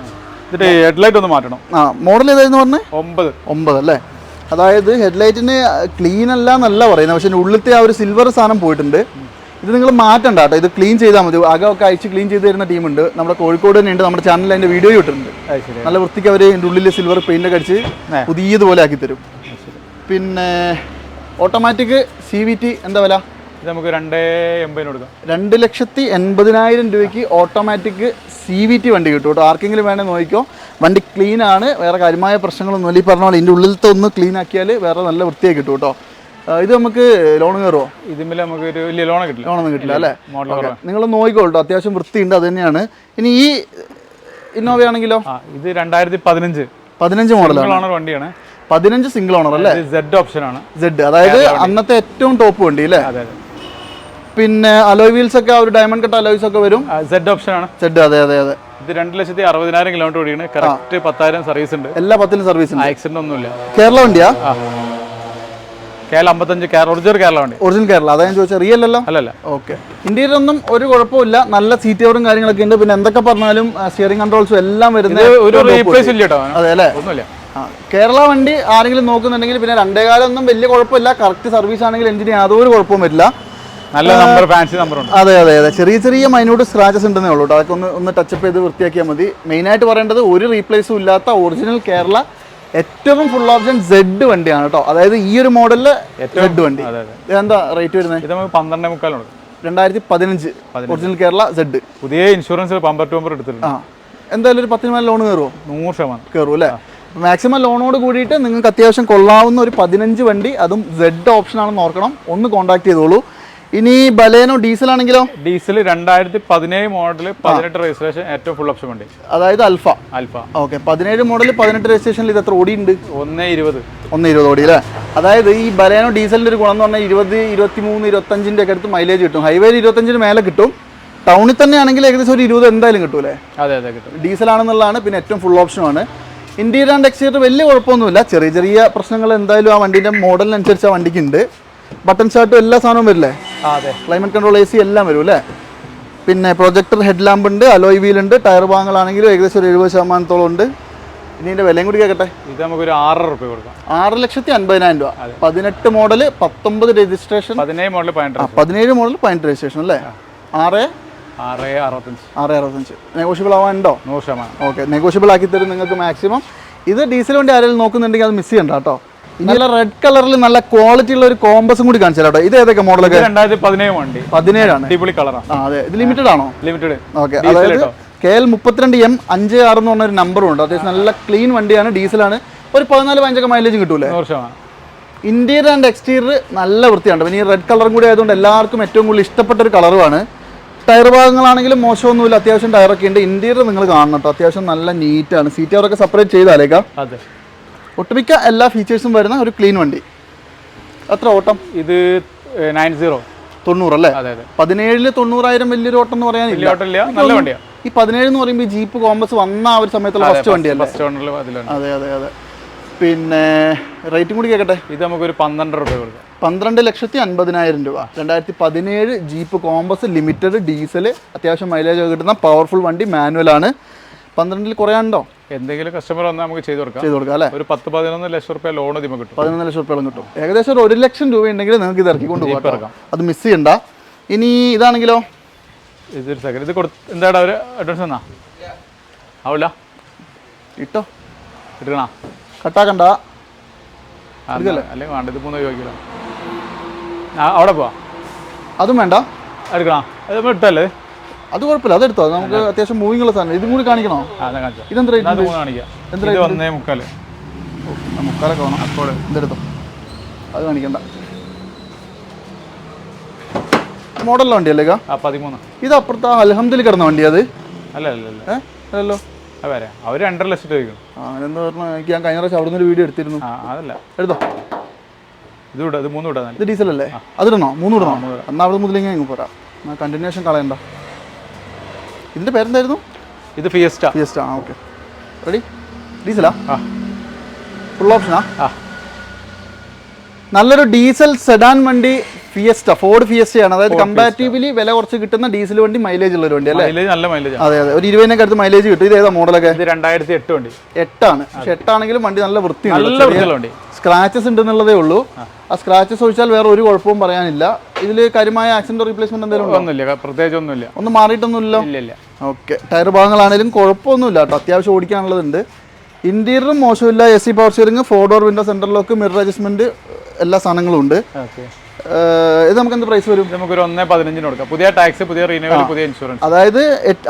ഇതിന്റെ ഹെഡ്ലൈറ്റ് ഒന്ന് മാറ്റണം. ആ മോഡൽ ഏതായിരുന്നു പറഞ്ഞത് ഒമ്പത്. ഒമ്പത് അല്ലേ? അതായത് ഹെഡ്ലൈറ്റിന് ക്ലീൻ അല്ല എന്നല്ല പറയുന്നത്. പക്ഷെ ഉള്ളിലത്തെ ആ ഒരു സിൽവർ സാധനം പോയിട്ടുണ്ട്. ഇത് നിങ്ങൾ മാറ്റണ്ട കേട്ടോ. ഇത് ക്ലീൻ ചെയ്താൽ മതി. അകമൊക്കെ അയച്ച് ക്ലീൻ ചെയ്ത് തരുന്ന ടീമുണ്ട് നമ്മുടെ കോഴിക്കോട് തന്നെ ഉണ്ട്. നമ്മുടെ ചാനലിൽ അതിന്റെ വീഡിയോ ഇട്ടിട്ടുണ്ട്. നല്ല വൃത്തിക്ക് അവർ ഇതിന്റെ ഉള്ളിൽ സിൽവർ പെയിന്റ് ഒക്കെ അടിച്ച് പുതിയതുപോലെ ആക്കി തരും. പിന്നെ ഓട്ടോമാറ്റിക് സി വി ടി എന്താ വില? നമുക്ക് രണ്ടേ എൺപതിന് കൊടുക്കാം. രണ്ട് ലക്ഷത്തി എൺപതിനായിരം രൂപയ്ക്ക് ഓട്ടോമാറ്റിക് സി വി ടി വണ്ടി കിട്ടും കേട്ടോ. ആർക്കെങ്കിലും വേണേൽ നോക്കിക്കോ. വണ്ടി ക്ലീൻ ആണ്. വേറെ കാര്യമായ പ്രശ്നങ്ങളൊന്നും ഈ പറഞ്ഞ പോലെ ഇതിന്റെ ഉള്ളിലത്തെ ഒന്ന് ക്ലീൻ ആക്കിയാൽ വേറെ നല്ല വൃത്തിയായി കിട്ടും കേട്ടോ. ഇത് നമുക്ക് ലോൺ കയറുമോ ഇതിന്മേൽ നമുക്ക് ഒരു വലിയ ലോൺ കിട്ടില്ല. ലോണൊന്നും കിട്ടില്ല അല്ലേ? നിങ്ങൾ നോക്കിക്കോട്ടോ അത്യാവശ്യം വൃത്തിയുണ്ട് അത് തന്നെയാണ്. ഇനി ഈ ഇന്നോവ ആണെങ്കിലോ? ഇത് രണ്ടായിരത്തി പതിനഞ്ച് പതിനഞ്ച് മോഡലാണ് ഓണർ വണ്ടിയാണ്. പതിനഞ്ച് സിംഗിൾ ഓണർ അല്ലേ? സെഡ് ഓപ്ഷൻ ആണ്. സെഡ് അതായത് അന്നത്തെ ഏറ്റവും ടോപ്പ് വണ്ടി അല്ലേ? പിന്നെ അലോയ് വീൽസ് ഒക്കെ ഒരു ഡയമണ്ട് കട്ട് അലോയ്സ് ഒക്കെ വരും. സെഡ് ഓപ്ഷൻ ആണ്. സെഡ് അതെ അതെ അതെ. ഇത് രണ്ട് ലക്ഷത്തി അറുപതിനായിരം കിലോമീറ്റർ ഓടിയാണ്. കറക്റ്റ് പത്തായിരം സർവീസ് ഉണ്ട്. എല്ലാ പത്തിലും സർവീസ് ഉണ്ട്. ആക്സിഡന്റ് ഒന്നുമില്ല. കേരള വണ്ടിയാ? കേരള അമ്പത്തഞ്ച് കേരള ഒറിജിനൽ കേരള വണ്ടി. ഒറിജിനൽ കേരള. അതാ ഞാൻ ചോദിച്ചത് റിയൽ അല്ലോ അല്ലല്ല ഓക്കെ ഇന്ത്യയിലൊന്നും ഒരു കുഴപ്പമില്ല നല്ല സീറ്റ് കവറും കാര്യങ്ങളൊക്കെ ഉണ്ട്. പിന്നെ എന്തൊക്കെ പറഞ്ഞാലും സ്റ്റിയറിംഗ് കൺട്രോൾസും എല്ലാം വരുന്നത് ഒരു റീപ്ലേസ് ഇല്ല കേട്ടോ അതെ അല്ലേ? ഒന്നുമില്ല. കേരള വണ്ടി ആരെങ്കിലും നോക്കുന്നുണ്ടെങ്കിൽ പിന്നെ രണ്ടേകാലം ഒന്നും വലിയ കുഴപ്പമില്ല. കറക്റ്റ് സർവീസ് ആണെങ്കിൽ എഞ്ചിന് യാതൊരു കുഴപ്പവും വരില്ല. നല്ല നമ്പർ ഫാൻസി നമ്പർ ഉണ്ട്. അതെ അതെ അതെ. ചെറിയ ചെറിയ മൈന്യൂട്ട് സ്ക്രാച്ചസ് ഉണ്ടെന്നേ ഉള്ളൂ കേട്ടോ അതൊക്കെ ഒന്ന് ഒന്ന് ടച്ചപ്പ് ചെയ്ത് വൃത്തിയാക്കിയാൽ മതി. മെയിനായിട്ട് പറയേണ്ടത് ഒരു റീപ്ലേസും ഇല്ലാത്ത ഒറിജിനൽ കേരള ഏറ്റവും ഫുൾ ഓപ്ഷൻ സെഡ് വണ്ടിയാണ് കേട്ടോ. അതായത് ഈ ഒരു മോഡലിൽ സെഡ് വണ്ടി. അതെ റേറ്റ് വരുന്നത് ഇത് നമുക്ക് പന്ത്രണ്ടേ മുക്കാലുണ്ട് രണ്ടായിരത്തി പതിനഞ്ച്. ഒറിജിനൽ കേരള സെഡ് പുതിയ ഇൻഷുറൻസ് പമ്പർ ടു പമ്പർ എടുത്തിട്ടുണ്ട്. എന്തായാലും ഒരു പത്തിന് മേലെ ലോൺ കയറുമോ നൂറ് ശതമാനം. കയറും അല്ലേ? മാക്സിമം ലോണോട് കൂടിയിട്ട് നിങ്ങൾക്ക് അത്യാവശ്യം കൊള്ളാവുന്ന ഒരു പതിനഞ്ച് വണ്ടി അതും സെഡ് ഓപ്ഷൻ ആണെന്ന് ഓർക്കണം. ഒന്ന് കോൺടാക്ട് ചെയ്തോളൂ. ഇനി ബലേനോ ഡീസൽ ആണെങ്കിലോ ഡീസൽ രണ്ടായിരത്തി പതിനേഴ് മോഡൽ പതിനെട്ട് രജിസ്ട്രേഷൻ ഏറ്റവും ഫുൾ ഓപ്ഷൻ വണ്ടി. അതായത് അൽഫ. അൽഫ. ഓക്കെ പതിനേഴ് മോഡൽ പതിനെട്ട് രജിസ്ട്രേഷനിൽ ഇത് എത്ര ഓടിയുണ്ട്? ഒന്ന് ഇരുപത്. ഒന്ന് ഇരുപത് ഓടി അല്ലേ അതായത് ഈ ബലേനോ ഡീസലിന്റെ ഒരു ഗുണം എന്ന് പറഞ്ഞാൽ ഇരുപത് ഇരുപത്തി മൂന്ന് ഇരുപത്തഞ്ചിന്റെ ഒക്കെ അടുത്ത് മൈലേജ് കിട്ടും. ഹൈവേയിൽ ഇരുപത്തഞ്ചിന് മേലെ കിട്ടും. ടൗണിൽ തന്നെ ആണെങ്കിൽ ഏകദേശം ഒരു ഇരുപത് എന്തായാലും കിട്ടൂലേ? അതെ അതെ കിട്ടും. ഡീസൽ ആണെന്നുള്ളതാണ് പിന്നെ ഏറ്റവും ഫുൾ ഓപ്ഷനുമാണ് ഇന്റീരിയർ ആൻഡ് എക്സ്റ്റീരിയർ വലിയ കുഴപ്പമൊന്നുമില്ല. ചെറിയ ചെറിയ പ്രശ്നങ്ങൾ എന്തായാലും ആ വണ്ടിന്റെ മോഡലിനനുസരിച്ച് ആ വണ്ടിക്ക് ഉണ്ട് ബട്ടൺ ഷാർട്ടും എല്ലാ സാധനവും വരില്ലേ? അതെ. ക്ലൈമറ്റ് കൺട്രോൾ എ സി എല്ലാം വരും അല്ലേ? പിന്നെ പ്രൊജക്ടർ ഹെഡ് ലാമ്പ് ഉണ്ട് അലോയ് വീൽ ഉണ്ട് ടയർ ഭാഗങ്ങളാണെങ്കിലും ഏകദേശം ഒരു എഴുപത് ശതമാനത്തോളം ഉണ്ട്. ഇനി ഇതിന്റെ വിലയും കൂടി കേൾക്കട്ടെ ഇത് നമുക്ക് ഒരു ആറര റുപ്യ കൊടുക്കാം. ആറ് ലക്ഷത്തി അൻപതിനായിരം രൂപ. പതിനെട്ട് മോഡൽ പത്തൊമ്പത് രജിസ്ട്രേഷൻ പതിനേഴ് മോഡൽ പതിനെട്ട് പതിനേഴ് മോഡൽ പതിനെട്ട് രജിസ്ട്രേഷൻ അല്ലേ? ആറ്? ആറ് അറുപത്തഞ്ച്. ആറ് അറുപത്തഞ്ച്. നെഗോഷ്യബിൾ ആവാനുണ്ടോ? നൂറ് ശതമാനം. ഓക്കെ നെഗോഷ്യബിൾ ആക്കി തരും നിങ്ങൾക്ക് മാക്സിമം ഇത് ഡീസൽ വണ്ടി ആരെങ്കിലും നോക്കുന്നുണ്ടെങ്കിൽ അത് മിസ് ചെയ്യണ്ട കേട്ടോ. ഇനിയുള്ള റെഡ് കളറിൽ നല്ല ക്വാളിറ്റി ഉള്ള ഒരു കോമ്പസും കൂടി കാണിച്ചാലോ ഇത് ഏതൊക്കെ മോഡലൊക്കെ ഇത് രണ്ടായിരത്തി പതിനേഴ് വണ്ടി. പതിനേഴാണ്. അടിപൊളി കളറാണ് ആ അതെ. ഇത് ലിമിറ്റഡ് ആണോ? ലിമിറ്റഡ് ഓക്കെ അതായത്. കെ എൽ മുപ്പത്തിരണ്ട് എം അഞ്ച് ആറ് എന്ന് പറഞ്ഞൊരു നമ്പറും ഉണ്ട്. അത്യാവശ്യം നല്ല ക്ലീൻ വണ്ടിയാണ് ഡീസലാണ് ഒരു പതിനാല് പതിനഞ്ചൊക്കെ മൈലേജ് കിട്ടൂലേ? ഇന്റീരിയർ ആൻഡ് എക്സ്റ്റീരിയർ നല്ല വൃത്തിയാണ്. പിന്നെ ഈ റെഡ് കളറും കൂടി ആയതുകൊണ്ട് എല്ലാവർക്കും ഏറ്റവും കൂടുതൽ ഇഷ്ടപ്പെട്ട ഒരു കളറുമാണ് ടയർ ഭാഗങ്ങളാണെങ്കിലും മോശമൊന്നുമില്ല. അത്യാവശ്യം ടയറൊക്കെ ഉണ്ട്. ഇന്റീരിയർ നിങ്ങൾ കാണണം കേട്ടോ. അത്യാവശ്യം നല്ല നീറ്റാണ് സീറ്റ് അവരൊക്കെ സെപ്പറേറ്റ് ചെയ്താലേക്കാം. ഒട്ടുമിക്ക എല്ലാ ഫീച്ചേഴ്സും വരുന്ന ഒരു ക്ലീൻ വണ്ടി. എത്ര ഓട്ടം? ഇത് നയൻ സീറോ തൊണ്ണൂറ് അല്ലേ? പതിനേഴിൽ തൊണ്ണൂറായിരം വലിയൊരു ഓട്ടം എന്ന് പറയാനില്ല. നല്ല വണ്ടിയാണ് ഈ പതിനേഴ് എന്ന് പറയുമ്പോൾ ജീപ്പ് കോമ്പസ് വന്ന ആ ഒരു സമയത്തുള്ള ഫസ്റ്റ് വണ്ടിയല്ലേ? അതെ അതെ അതെ. പിന്നെ റേറ്റും കൂടി കേൾക്കട്ടെ ഇത് നമുക്കൊരു പന്ത്രണ്ട് രൂപ കൊടുക്കാം. പന്ത്രണ്ട് ലക്ഷത്തി അൻപതിനായിരം രൂപ. രണ്ടായിരത്തി പതിനേഴ് ജീപ്പ് കോമ്പസ് ലിമിറ്റഡ് ഡീസൽ അത്യാവശ്യം മൈലേജ് കിട്ടുന്ന പവർഫുൾ വണ്ടി മാനുവൽ ആണ്. പന്ത്രണ്ടിൽ കുറയാണ്ടോ എന്തെങ്കിലും കസ്റ്റമർ വന്നാൽ നമുക്ക് ചെയ്ത് കൊടുക്കാം. ചെയ്ത് കൊടുക്കാം അല്ലേ? ഒരു പത്ത് പതിനൊന്ന് ലക്ഷം റുപ്യ ലോൺ ഇതിമ കിട്ടും. പതിനൊന്ന് ലക്ഷം റുപ്യോളം കിട്ടും. ഏകദേശം ഒരു ഒരു ലക്ഷം രൂപ ഉണ്ടെങ്കിൽ നിങ്ങൾക്ക് ഇത് ഇറക്കിക്കൊണ്ട് പോകാം അത് മിസ് ചെയ്യണ്ട. ഇനി ഇതാണെങ്കിലോ? ഇതൊരു സെക്കൻഡ് ഇത് കൊടുത്ത് എന്താടാ ഒരു അഡ്വാൻസ് തന്നാ? ആവില്ല ഇട്ടോ. ഇട്ടണ കട്ടാക്കണ്ട. അല്ലെങ്കിൽ വേണ്ട ഇത് മൂന്ന് ചോദിക്കില്ല. അവിടെ പോവാ. അതും വേണ്ട. എടുക്കണോ. അത് ഇട്ടല്ലേ അത് കുഴപ്പമില്ല അതെടുത്തോ നമുക്ക് അത്യാവശ്യം മൂവിങ് ഉള്ള സാധനം. ഇതും കൂടി കാണിക്കണോ? ഇതെന്ത് റേറ്റ് മുക്കാൽ. മുക്കാലൊക്കെ വേണം. അപ്പോൾ ഇതെടുത്തോ. അത് കാണിക്കണ്ട. മോഡലുള്ള വണ്ടിയല്ലേ പതിമൂന്ന്. ഇത് അപ്പുറത്ത് അലഹമ്മദിൽ കിടന്ന വണ്ടി അത്? അല്ല അല്ല അല്ല. അല്ലല്ലോ അത് വരാം അവർ രണ്ടര ലക്ഷം രൂപ ചോദിക്കണം പറഞ്ഞാൽ എനിക്ക് ഞാൻ കഴിഞ്ഞ പ്രാവശ്യം അവിടെ നിന്ന് ഒരു വീഡിയോ എടുത്തിരുന്നു. അതല്ല. എടുത്തോ. ഇത് വിടാം ഇത് മൂന്ന് വിടാം ഇത് ഡീസൽ അല്ലേ അതിടണോ മൂന്ന് ഇടണോ? എന്നാൽ അവിടെ മുതലിങ്ങനെ പോരാ. കണ്ടിന്യൂഷൻ കളയണ്ട. ഇതിന്റെ പേരെന്തായിരുന്നു? ഇത് ഫിയസ്റ്റ ഫിയസ്റ്റ ആ ഓക്കെ റെഡി ഡീസലാ ആ? ഫുൾ ഓപ്ഷനാ ആ? നല്ലൊരു ഡീസൽ സെഡാൻ വണ്ടി ഫിയസ്റ്റ ഫോർഡ് ഫിയസ്റ്റയാണ് അതായത് കമ്പാരിറ്റീവ്ലി വില കുറച്ച് കിട്ടുന്ന ഡീസൽ വണ്ടി മൈലേജ് ഉള്ള ഒരു വണ്ടി അല്ലേ? മൈലേജ് നല്ല മൈലേജ് അതെ അതെ. ഒരു ഇരുപതിനൊക്കെ അടുത്ത് മൈലേജ് കിട്ടും. ഇത് ഏതാ മോഡലൊക്കെ ഇത് രണ്ടായിരത്തി എട്ട് വണ്ടി. എട്ടാണ്. പക്ഷെ എട്ടാണെങ്കിലും വണ്ടി നല്ല വണ്ടി. സ്ക്രാച്ചസ് ഉണ്ടെന്നുള്ളതേ ഉള്ളൂ. ആ. സ്ക്രാച്ചസ് ഒഴിച്ചാൽ വേറെ ഒരു കുഴപ്പവും പറയാനില്ല. ഇതിൽ കാര്യമായ ആക്സിഡന്റ് റീപ്ലേസ്മെന്റ് എന്തെങ്കിലും ഉണ്ടോ? ഒന്നുമില്ല. പ്രത്യേകിച്ച് ഒന്നുമില്ല ഒന്നും മാറിയിട്ടൊന്നുമില്ല? ഇല്ല ഇല്ല. ഓക്കെ. ടയർ ഭാഗങ്ങളാണെങ്കിലും കുഴപ്പമൊന്നുമില്ല കേട്ടോ. അത്യാവശ്യം ഓടിക്കാനുള്ളതുണ്ട്. ഇന്റീരിയറും മോശമില്ല A C power steering four door window central lock mirror adjustment എല്ലാ സാധനങ്ങളും ഉണ്ട്. ഇത് നമുക്ക് എന്ത് പ്രൈസ് വരും? നമുക്ക് ഒരു ഒന്നേ പതിനഞ്ചിന് കൊടുക്കാം. പുതിയ ടാക്സ് പുതിയ റിന്യൂവൽ പുതിയ ഇൻഷുറൻസ് അതായത്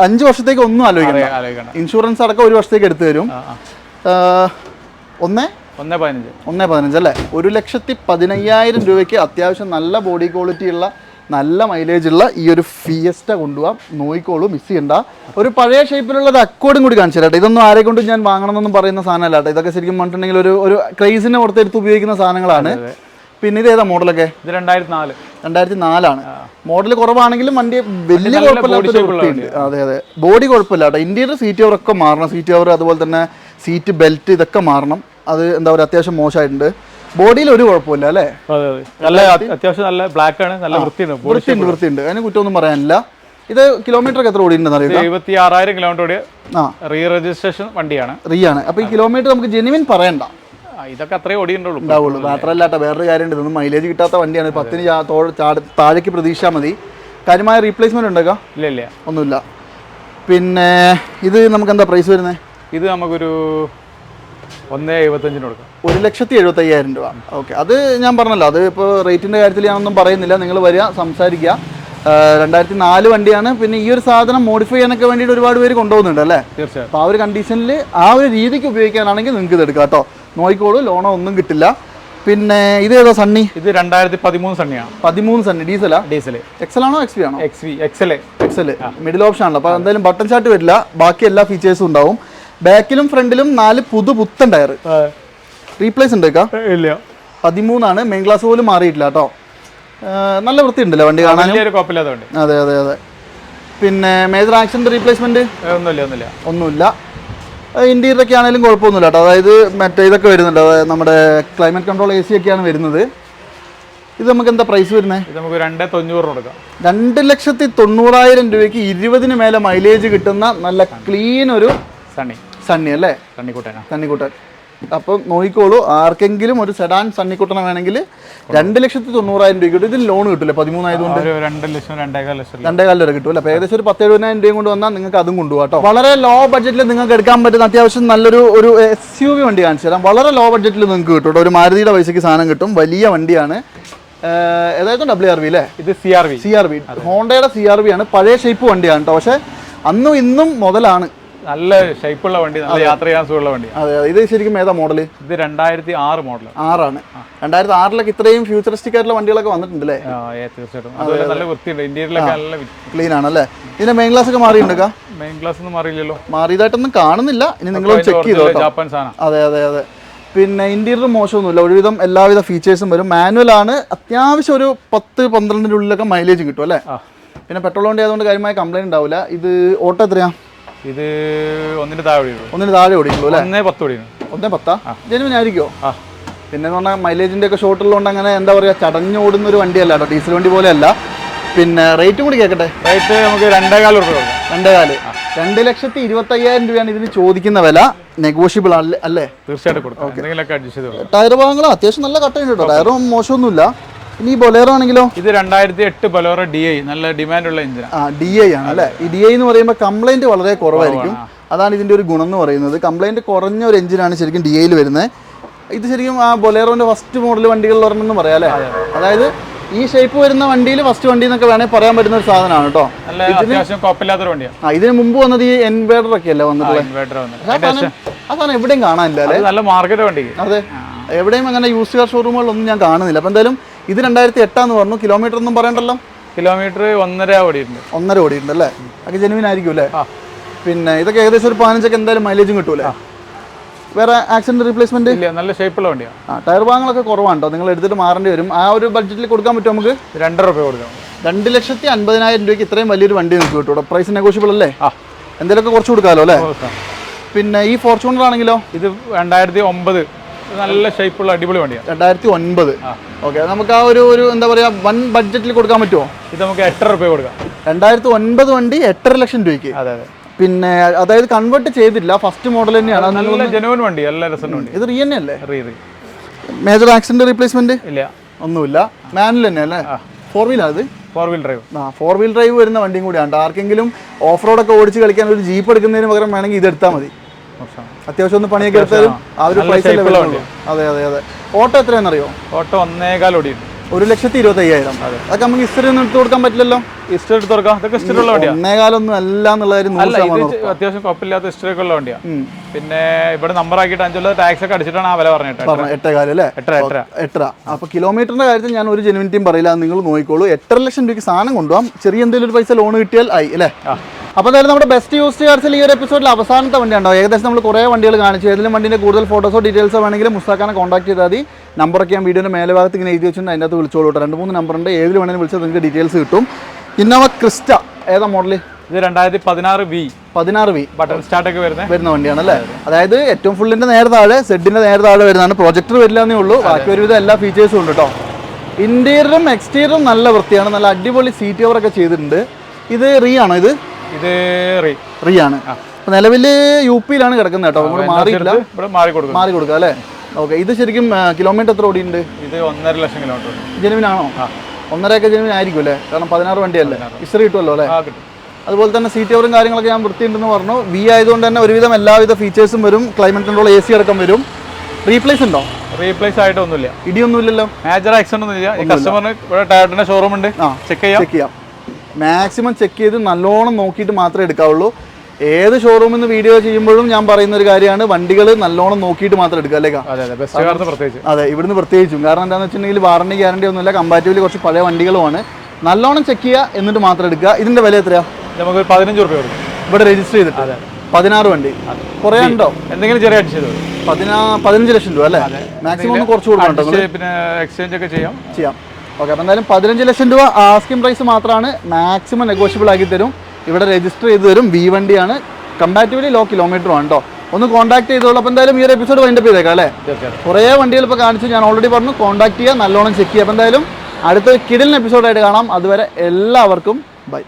അഞ്ച് വർഷത്തേക്ക് ഒന്നും ആലോചിക്കണം ഇൻഷുറൻസ് അടക്കം ഒരു വർഷത്തേക്ക് എടുത്തു തരും. ഒന്ന്? ഒന്നേ പതിനഞ്ച്. ഒന്ന് പതിനഞ്ച് അല്ലേ? ഒരു ലക്ഷത്തി പതിനയ്യായിരം രൂപയ്ക്ക് അത്യാവശ്യം നല്ല ബോഡി ക്വാളിറ്റി ഉള്ള നല്ല മൈലേജ് ഉള്ള ഈ ഒരു ഫിയസ്റ്റ കൊണ്ടുപോകാം നോയിക്കോളൂ മിസ് ചെയ്യണ്ട. ഒരു പഴയ ഷേപ്പിലുള്ള ഒരു അക്കോർഡും കൂടി കാണിച്ചു തരാം ഇതൊന്നും ആരെ കൊണ്ടും ഞാൻ വാങ്ങണമെന്നൊന്നും പറയുന്ന സാധനമല്ല കേട്ടോ. ഇതൊക്കെ ശരിക്കും പറഞ്ഞിട്ടുണ്ടെങ്കിൽ ഒരു ഒരു ക്രൈസിനെ പുറത്തെടുത്ത് ഉപയോഗിക്കുന്ന സാധനങ്ങളാണ്. പിന്നെ ഇത് ഏതാ മോഡലൊക്കെ? ഇത് രണ്ടായിരത്തി നാല് രണ്ടായിരത്തി നാലാണ് മോഡൽ കുറവാണെങ്കിലും വണ്ടി വലിയ കുഴപ്പമില്ലാത്തൊരു വൃത്തിയുണ്ട്. അതെ അതെ. ബോഡി കുഴപ്പമില്ല കേട്ടോ ഇന്ത്യയുടെ സീറ്റ് കവർ ഒക്കെ മാറണം. സീറ്റ് കവർ അതുപോലെ തന്നെ സീറ്റ് ബെൽറ്റ് ഇതൊക്കെ മാറണം. അത് എന്താ പറയുക അത്യാവശ്യം മോശമായിട്ടുണ്ട്. ബോഡിയിൽ ഒരു കുഴപ്പമില്ല അല്ലേ? നല്ല അത്യാവശ്യം നല്ല ബ്ലാക്ക് ആണ്. നല്ല വൃത്തിയുണ്ട്. വൃത്തി വൃത്തിയുണ്ട് വൃത്തിയുണ്ട്. അതിന് കുറ്റമൊന്നും പറയാനില്ല. ഇത് കിലോമീറ്റർ ഒക്കെ എത്ര ഓടിയിട്ടുണ്ടെന്ന് അറിയാം എഴുപത്തി ആറായിരം കിലോമീറ്റർ ഓടിയ റീ രജിസ്ട്രേഷൻ വണ്ടിയാണ്. റീ ആണ്. അപ്പൊ ഈ കിലോമീറ്റർ നമുക്ക് ജെനുവിൻ പറയണ്ട. ഇതൊക്കെ അത്രേ ഓടിയുണ്ടുള്ളൂ ഉണ്ടാവുള്ളൂ. മാത്രമല്ല വേറൊരു കാര്യമുണ്ട്. ഇതൊന്നും മൈലേജ് കിട്ടാത്ത വണ്ടിയാണ്. പത്തിന് താഴേക്ക് പ്രതീക്ഷിച്ചാൽ മതി. കാര്യമായ റീപ്ലേസ്മെന്റ് ഉണ്ടോ ഇല്ല ഇല്ല. ഒന്നുമില്ല. പിന്നെ ഇത് നമുക്ക് എന്താ പ്രൈസ് വരുന്നത് ഇത് നമുക്കൊരു ഒന്നേ എഴുപത്തഞ്ചിന് കൊടുക്കാം. ഒരു ലക്ഷത്തി എഴുപത്തി അയ്യായിരം രൂപ. ഓക്കെ. അത് ഞാൻ പറഞ്ഞല്ലോ. അത് ഇപ്പോൾ റേറ്റിന്റെ കാര്യത്തിൽ ഞാനൊന്നും പറയുന്നില്ല. നിങ്ങൾ വരിക സംസാരിക്കുക. രണ്ടായിരത്തി നാല് വണ്ടിയാണ്. പിന്നെ ഈ ഒരു സാധനം മോഡിഫൈ ചെയ്യാനൊക്കെ വേണ്ടിയിട്ട് ഒരുപാട് പേര് കൊണ്ടുപോകുന്നുണ്ട് അല്ലേ? തീർച്ചയായും അപ്പോൾ ആ ഒരു കണ്ടീഷനിൽ ആ ഒരു രീതിക്ക് ഉപയോഗിക്കാനാണെങ്കിൽ നിങ്ങൾക്ക് ഇത് എടുക്കാം കേട്ടോ. നോയിക്കോളൂ ലോണോ ഒന്നും കിട്ടില്ല. പിന്നെ ഇത് ഏതാ സണ്ണി? ഇത് രണ്ടായിരത്തി പതിമൂന്ന് സണ്ണിയാണ്. പതിമൂന്ന് സണ്ണി ഡീസലാ? ഡീസൽ എക്സൽ ആണോ എക്സ് വി ആണോ? X V XL XL middle option ആണല്ലോ. അപ്പോൾ എന്തായാലും ബട്ടൺ ചാർട്ട് വരില്ല. ബാക്കി എല്ലാ ഫീച്ചേഴ്സും ഉണ്ടാവും. ബാക്കിലും ഫ്രണ്ടിലും നാല് പുതു പുത്തൻ ടയർ റീപ്ലേസ് ഉണ്ട് ഇല്ല. പതിമൂന്നാണ്. മെയിൻ ഗ്ലാസ് പോലും മാറിയിട്ടില്ല കേട്ടോ. നല്ല വൃത്തി ഉണ്ടല്ലോ വണ്ടി. കാണാൻ അതെ അതെ അതെ. പിന്നെ മേജർ ആക്സിഡന്റ് റീപ്ലേസ്മെന്റ് ഒന്നുമില്ല ഒന്നുമില്ല. ഒന്നുമില്ല. ഇന്റീരിയറൊക്കെ ആണെങ്കിലും കുഴപ്പമൊന്നുമില്ല കേട്ടോ. അതായത് മറ്റേ ഇതൊക്കെ വരുന്നുണ്ട്. അതായത് നമ്മുടെ ക്ലൈമറ്റ് കൺട്രോൾ എ സി ഒക്കെയാണ് വരുന്നത്. ഇത് നമുക്ക് എന്താ പ്രൈസ് വരുന്നത് ഇത് നമുക്ക് രണ്ട് തൊണ്ണൂറ് കൊടുക്കാം. രണ്ട് ലക്ഷത്തി തൊണ്ണൂറായിരം രൂപയ്ക്ക് ഇരുപതിന് മേലെ മൈലേജ് കിട്ടുന്ന നല്ല ക്ലീൻ ഒരു സണ്ണി. സണ്ണി അല്ലേ? സണ്ണിക്കുട്ടനാ. സണ്ണിക്കുട്ടൻ. അപ്പം നോക്കിക്കോളൂ ആർക്കെങ്കിലും ഒരു സെഡാൻ സണ്ണിക്കുട്ടണം വേണമെങ്കിൽ രണ്ട് ലക്ഷത്തി തൊണ്ണൂറായിരം രൂപ കിട്ടും. ഇതിൽ ലോൺ കിട്ടില്ല. പതിമൂന്നായതുകൊണ്ട് രണ്ട് ലക്ഷം രണ്ടേകാൽ ലക്ഷം രൂപ. രണ്ടേ കാലം വരെ കിട്ടും അപ്പോൾ ഏകദേശം ഒരു പത്ത് എഴുപതിനായിരം രൂപയും കൊണ്ട് വന്നാൽ നിങ്ങൾക്ക് അതും കൊണ്ടുപോകാം കേട്ടോ. വളരെ ലോ ബഡ്ജറ്റിൽ നിങ്ങൾക്ക് എടുക്കാൻ പറ്റുന്ന അത്യാവശ്യം നല്ലൊരു ഒരു എസ് യു വി വണ്ടി കാണിച്ചു തരാം. വളരെ ലോ ബഡ്ജറ്റിൽ നിങ്ങൾക്ക് കിട്ടും കേട്ടോ. ഒരു മാരുതിയുടെ പൈസയ്ക്ക് സാധനം കിട്ടും. വലിയ വണ്ടിയാണ്. ഏതായാലും ഏതായിരുന്നു? ഡബ്ല്യു ആർ വി അല്ലേ ഇത് C R V C R V ഹോണ്ടയുടെ സി ആർ വി ആണ്. പഴയ ഷേപ്പ് വണ്ടിയാണ് കേട്ടോ. പക്ഷേ അന്നും ഇന്നും മുതലാണ്. നല്ല ഷേപ്പുള്ള വണ്ടി നല്ല യാത്ര ചെയ്യാൻ സുഖമുള്ള വണ്ടി. അതെ ഇത് ശരിക്കും ഏതാ മോഡൽ ഇത് രണ്ടായിരത്തി ആറ് മോഡൽ ആറാണ്. രണ്ടായിരത്തി ആറിലൊക്കെ ഇത്രയും ഫ്യൂച്ചറിസ്റ്റിക് ആയിട്ടുള്ള വണ്ടികളൊക്കെ വന്നിട്ടുണ്ട് അല്ലേ തീർച്ചയായിട്ടും. അതുപോലെ നല്ല വൃത്തിയുണ്ട്. ഇന്ത്യയിലൊക്കെ നല്ല ക്ലീൻ ആണ് അല്ലേ ഇതിന്റെ മെയിൻ ഗ്ലാസ് ഒക്കെ മാറിയിട്ടുണ്ട് മെയിൻ ഗ്ലാസ് ഒന്നും മാറിയില്ലല്ലോ. മാറിയതായിട്ടൊന്നും കാണുന്നില്ല. ഇനി നിങ്ങൾ ചെക്ക് ചെയ്തോ ജാപ്പാൻ സാധനം. അതെ അതെ അതെ. പിന്നെ ഇന്റീരിയർ മോശമൊന്നുമില്ല. ഒരുവിധം എല്ലാവിധ ഫീച്ചേഴ്സും വരും. മാനുവൽ ആണ്. അത്യാവശ്യം ഒരു പത്ത് പന്ത്രണ്ടിന്റെ ഉള്ളിലൊക്കെ മൈലേജ് കിട്ടും അല്ലേ? പിന്നെ പെട്രോൾ വണ്ടി ആയതുകൊണ്ട് കാര്യമായ കംപ്ലൈന്റ് ഉണ്ടാവില്ല. ഇത് ഓട്ടോ എത്രയാ? ഇത് ഒന്നിന് താഴെ ഓടിയുള്ളൂ ഒന്നിന് താഴെ ഓടിക്കുള്ളൂ അല്ലേ? ഒന്നേ പത്ത് ഓടിയുള്ളൂ ഒന്നേ പത്താ? ജനുവിൻ ആയിരിക്കുമോ ആ. പിന്നെ എന്ന് പറഞ്ഞാൽ മൈലേജിന്റെ ഒക്കെ ഷോട്ടുള്ളതുകൊണ്ട് അങ്ങനെ എന്താ പറയുക ചടഞ്ഞോടുന്ന ഒരു വണ്ടിയല്ല കേട്ടോ ഡീസൽ വണ്ടി പോലെയല്ല. പിന്നെ റേറ്റും കൂടി കേൾക്കട്ടെ? റേറ്റ് നമുക്ക് രണ്ടേകാൽ ഉറുപ്പ് കൊടുക്കാം. രണ്ടേ ലക്ഷത്തി ഇരുപത്തി അയ്യായിരം രൂപയാണ് ഇതിന് ചോദിക്കുന്ന വില. നെഗോഷ്യബിൾ അല്ലേ? അല്ലേ തീർച്ചയായിട്ടും ടയർ ഭാഗങ്ങളും അത്യാവശ്യം നല്ല കട്ടയുണ്ട് കേട്ടോ. ടയറും മോശമൊന്നുമില്ല. ഇനി ബൊലേറോ ആണെങ്കിലോ? ഇത് രണ്ടായിരത്തി എട്ട് ബൊലേറോ ഡി ഐ നല്ല ഡിമാൻഡുള്ള എഞ്ചിനാണ് ആ ഡി ഐ ആണ് അല്ലേ? ഈ ഡി ഐ എന്ന് പറയുമ്പോൾ കംപ്ലൈന്റ് വളരെ കുറവായിരിക്കും. അതാണ് ഇതിന്റെ ഒരു ഗുണം എന്ന് പറയുന്നത്. കംപ്ലൈന്റ് കുറഞ്ഞ ഒരു എഞ്ചിനാണ് ശരിക്കും ഡി ഐയിൽ വരുന്നത് ഇത് ശരിക്കും ആ ബൊലേറോന്റെ ഫസ്റ്റ് മോഡൽ വണ്ടികളിൽ ഒരെണ്ണം പറയാം അല്ലേ? അതായത് ഈ ഷേപ്പ് വരുന്ന വണ്ടിയിൽ ഫസ്റ്റ് വണ്ടി എന്നൊക്കെ വേണമെങ്കിൽ പറയാൻ പറ്റുന്ന ഒരു സാധനമാണ് കേട്ടോ. ആ ഇതിന് മുമ്പ് വന്നത് ഈ എൻവേഡർ ഒക്കെ അല്ലേ വന്നിട്ടുള്ളത്? അതാണ് ആ സാധനം എവിടെയും കാണാനില്ല അല്ലേ? നല്ല മാർക്കറ്റ് വണ്ടി അതെ. എവിടെയും അങ്ങനെ യൂസ് കാർ ഷോറൂമുകളൊന്നും ഞാൻ കാണുന്നില്ല. അപ്പം എന്തായാലും ഇത് രണ്ടായിരത്തി എട്ടാന്ന് പറഞ്ഞു. കിലോമീറ്റർ ഒന്നും പറയണ്ടല്ലോ? കിലോമീറ്റർ ഒന്നര ഓടിയിട്ടുണ്ട്. ഒന്നര ഓടിയിട്ടുണ്ട് അല്ലേ അതൊക്കെ ജെനുവിൻ ആയിരിക്കും അല്ലേ? പിന്നെ ഇതൊക്കെ ഏകദേശം ഒരു പതിനഞ്ചൊക്കെ എന്തായാലും മൈലേജും കിട്ടൂലേ വേറെ ആക്സിഡന്റ് റീപ്ലേസ്മെന്റ് ഇല്ല നല്ല ഷേപ്പുള്ള വണ്ടിയാണ് ആ ടയർ ഭാഗങ്ങളൊക്കെ കുറവാണ്ടോ നിങ്ങൾ എടുത്തിട്ട് മാറേണ്ടി വരും. ആ ഒരു ബഡ്ജറ്റിൽ കൊടുക്കാൻ പറ്റും നമുക്ക്? രണ്ടര രൂപ കൊടുക്കാം. രണ്ട് ലക്ഷത്തി അൻപതിനായിരം രൂപയ്ക്ക് ഇത്രയും വലിയൊരു വണ്ടി നിങ്ങൾക്ക് കിട്ടും. പ്രൈസ് നെഗോഷ്യബിൾ അല്ലേ? ആ. എന്തെങ്കിലുമൊക്കെ കുറച്ച് കൊടുക്കാമല്ലോ അല്ലേ? പിന്നെ ഈ ഫോർച്യൂണർ ആണെങ്കിലോ? ഇത് രണ്ടായിരത്തി ഒമ്പത് നല്ല ഷേപ്പുള്ള അടിപൊളി വണ്ടിയാണ് രണ്ടായിരത്തി ഒൻപത് ഓക്കെ നമുക്ക് ആ ഒരു ഒരു എന്താ പറയുക വൺ ബഡ്ജറ്റിൽ കൊടുക്കാൻ പറ്റുമോ ഇത് നമുക്ക് എട്ടര രൂപ കൊടുക്കാം. രണ്ടായിരത്തി ഒൻപത് വണ്ടി എട്ടര ലക്ഷം രൂപയ്ക്ക്. അതെ അതെ. പിന്നെ അതായത് കൺവേർട്ട് ചെയ്തില്ല ഫസ്റ്റ് മോഡൽ തന്നെയാണ്. നല്ല ജനുവൻ വണ്ടി നല്ല രസം വണ്ടി. ഇത് റീ തന്നെ അല്ലേ റീ റീ മേജർ ആക്സിഡന്റ് റീപ്ലേസ്മെന്റ് ഇല്ല. ഒന്നുമില്ല. മാനുവൽ തന്നെ അല്ലേ ഫോർ വീലർ അത് ഫോർ വീൽ ഡ്രൈവ് ആ ഫോർ വീൽ ഡ്രൈവ് വരുന്ന വണ്ടിയും കൂടിയാണ്. ആർക്കെങ്കിലും ഓഫ് റോഡൊക്കെ ഓടിച്ച് കളിക്കാൻ ഒരു ജീപ്പ് എടുക്കുന്നതിന് പകരം വേണമെങ്കിൽ ഇത് എടുത്താൽ മതി. അത്യാവശ്യം ഒന്ന് പണിയൊക്കെ എടുത്താലും ആ ഒരു പ്രൈസ് അതെ അതെ അതെ. ഓട്ടോ എത്രയാണെന്നറിയോ? ഓട്ടോ ഒന്നേകാൽ ഓടിയിട്ടുണ്ട്. ഒരു ലക്ഷത്തി ഇരുപത്തി അയ്യായിരം അതൊക്കെ നമുക്ക് ഇസ്റ്ററി ഒന്നും എടുത്ത് കൊടുക്കാൻ പറ്റില്ലല്ലോ? ഇസ്റ്റർ എടുത്ത് കൊടുക്കാം. അതൊക്കെ ഇസ്റ്റർ ഉള്ള വണ്ടിയാണ് ഒന്നേകാലൊന്നും അല്ല എന്നുള്ള കാര്യം നൂറ് അല്ല ശതമാനം ഇത് അത്യാവശ്യം കുഴപ്പമില്ലാത്ത ഇസ്റ്ററൊക്കെ ഉള്ള വണ്ടിയാ. പിന്നെ ഇവിടെ നമ്പർ ആക്കിയിട്ട് അഞ്ചുള്ള ടാക്സ് ഒക്കെ അടിച്ചിട്ടാണ് ആ വില പറഞ്ഞിട്ട് പറഞ്ഞു എട്ടേകാൽ അല്ലേ? എട്ടര എട്ടര. എട്ടര. അപ്പൊ കിലോമീറ്ററിന്റെ കാര്യത്തിൽ ഞാൻ ഒരു ജെനുവിനിറ്റിയും പറയില്ല. നിങ്ങൾ നോക്കിക്കോളൂ. എട്ടര ലക്ഷം രൂപയ്ക്ക് സാധനം കൊണ്ടുപോകാം. ചെറിയ എന്തെങ്കിലും ഒരു പൈസ ലോൺ കിട്ടിയാൽ ആയി അല്ലേ? അപ്പോൾ എന്തായാലും നമ്മുടെ ബെസ്റ്റ് യൂസ് കാർസിൽ ഈ ഒരു എപ്പിസോഡിൽ അവസാനത്തെ വണ്ടി ഉണ്ടാവും ഏകദേശം നമ്മൾ കുറേ വണ്ടികൾ കാണിച്ചു. ഏതെങ്കിലും വണ്ടിന്റെ കൂടുതൽ ഫോട്ടോസോ ഡീറ്റെയിൽസോ വേണമെങ്കിൽ മുസ്താഖാനെ കോൺടാക്ട് ചെയ്താൽ മതി. നമ്പറൊക്കെ ഞാൻ വീഡിയോയുടെ മേലെ ഭാഗത്ത് ഇങ്ങനെ എഴുതി വെച്ചിട്ടുണ്ട്. അതിനകത്ത് വിളിച്ചോളൂ കേട്ടോ. രണ്ട് മൂന്ന് നമ്പറുണ്ട് ഏതിൽ വേണമെങ്കിലും വിളിച്ചാൽ നിങ്ങൾക്ക് ഡീറ്റെയിൽസ് കിട്ടും. Innova Crysta. ഏതാ മോഡൽ ഇത് രണ്ടായിരത്തി പതിനാറ് വി പതിനാറ് വി ബട്ടൺ സ്റ്റാർട്ട് ഒക്കെ വരുന്നത് വരുന്ന വണ്ടിയാണ് അല്ലേ? അതായത് ഏറ്റവും ഫുള്ളിന്റെ നേരെ താഴെ സെഡിന്റെ നേരെ താഴെ വരുന്നതാണ്. പ്രൊജക്ടർ വരില്ല എന്നേ ഉള്ളൂ. ബാക്കി ഒരുവിധം എല്ലാ ഫീച്ചേഴ്സും ഉണ്ട് കേട്ടോ. ഇന്റീരിയറും എക്സ്റ്റീരിയറും നല്ല വൃത്തിയാണ്. നല്ല അടിപൊളി സീറ്റ് കവർ ഒക്കെ ചെയ്തിട്ടുണ്ട്. ഇത് റീ ആണോ ഇത്? ഇത് റീ. റീ ആണ് നിലവിൽ നിലവിൽ യു പിയിലാണ് കിടക്കുന്നത് കേട്ടോ. നമ്മൾ മാറിയില്ല ഇവിടെ മാറി കൊടുക്കും മാറി കൊടുക്കുക അല്ലേ? ഓക്കെ. ഇത് ശരിക്കും കിലോമീറ്റർ എത്ര ഓടിയുണ്ട് ഇത് ഒന്നര ലക്ഷം കിലോമീറ്റർ ജെനുവിനാണോ? ഒന്നരയൊക്കെ ജെനുവിൻ ആയിരിക്കും അല്ലേ? കാരണം പതിനാറ് വണ്ടിയല്ലേ? ഇസ്റ്ററി കിട്ടുമല്ലോ അല്ലേ? അതുപോലെ തന്നെ സീറ്റ് കവറും കാര്യങ്ങളൊക്കെ ഞാൻ വൃത്തിയുണ്ടെന്ന് പറഞ്ഞു. വി ആയതുകൊണ്ട് തന്നെ ഒരുവിധം എല്ലാവിധ ഫീച്ചേഴ്സും വരും. ക്ലൈമറ്റ് കൺട്രോൾ എ സി അടക്കം വരും. റീപ്ലേസ് ഉണ്ടോ? റീപ്ലേസ് ആയിട്ട് ഒന്നുമില്ല. ഇടിയൊന്നുമില്ലല്ലോ. മേജർ ആക്സിഡന്റ് ഒന്നുമില്ല. കസ്റ്റമറിന് ഇവിടെ ടയറിന്റെ ഷോറൂം ഉണ്ട്. ചെക്ക് ചെയ്യാം. ചെക്ക് ചെയ്യാം. മാക്സിമം ചെക്ക് ചെയ്ത് നല്ലോണം നോക്കിയിട്ട് മാത്രമേ എടുക്കാവുള്ളൂ. ഏത് ഷോറൂമിൽ നിന്ന് വീഡിയോ ചെയ്യുമ്പോഴും ഞാൻ പറയുന്ന ഒരു കാര്യമാണ് വണ്ടികൾ നല്ലോണം നോക്കിയിട്ട് മാത്രം എടുക്കുക അല്ലേ അതെ ഇവിടുന്ന് പ്രത്യേകിച്ചും. കാരണം എന്താണെന്ന് വെച്ചിട്ടുണ്ടെങ്കിൽ വാറണ്ടി ഗ്യാരണ്ടി ഒന്നുമില്ല കമ്പാറ്റീവ്ലി കുറച്ച് പഴയ വണ്ടികളുമാണ്. നല്ലോണം ചെക്ക് ചെയ്യുക എന്നിട്ട് മാത്രം എടുക്കുക. ഇതിന്റെ വില എത്രയാ? നമുക്ക് പതിനഞ്ച് റുപ്യ ഇവിടെ രജിസ്റ്റർ ചെയ്തിട്ട്. പതിനാറ് വണ്ടി. കുറേ ഉണ്ടോ? എന്തെങ്കിലും ചെറിയ അടിച്ചത് പതിനാ പതിനഞ്ച് ലക്ഷം രൂപ അല്ലേ? മാക്സിമം ഒന്ന് കുറച്ച് കൊടുക്കണം പിന്നെ എക്സ്ചേഞ്ച് ഒക്കെ ചെയ്യാം. ചെയ്യാം. ഓക്കെ അപ്പോൾ എന്തായാലും പതിനഞ്ച് ലക്ഷം രൂപ ആസ്കിംഗ് പ്രൈസ് മാത്രമാണ് മാക്സിമം നെഗോഷ്യബിൾ ആക്കി തരും. ഇവിടെ രജിസ്റ്റർ ചെയ്ത് തരും വി വണ്ടിയാണ് കമ്പാരിറ്റീവ്ലി ലോ കിലോമീറ്റർ ആണ് കേട്ടോ ഒന്ന് കോൺടാക്ട് ചെയ്തോളൂ. അപ്പോൾ എന്തായാലും ഈ ഒരു എപ്പിസോഡ് വൈൻഡപ്പ് ചെയ്തേക്കാം അല്ലേ? കുറേ വണ്ടികൾ ഇപ്പോൾ കാണിച്ചു ഞാൻ ഓൾറെഡി പറഞ്ഞു. കോൺടാക്ട് ചെയ്യുക നല്ലോണം ചെക്ക് ചെയ്യുക. അപ്പോൾ എന്തായാലും അടുത്ത കിടിലിന് എപ്പിസോഡായിട്ട് കാണാം. അതുവരെ എല്ലാവർക്കും ബൈ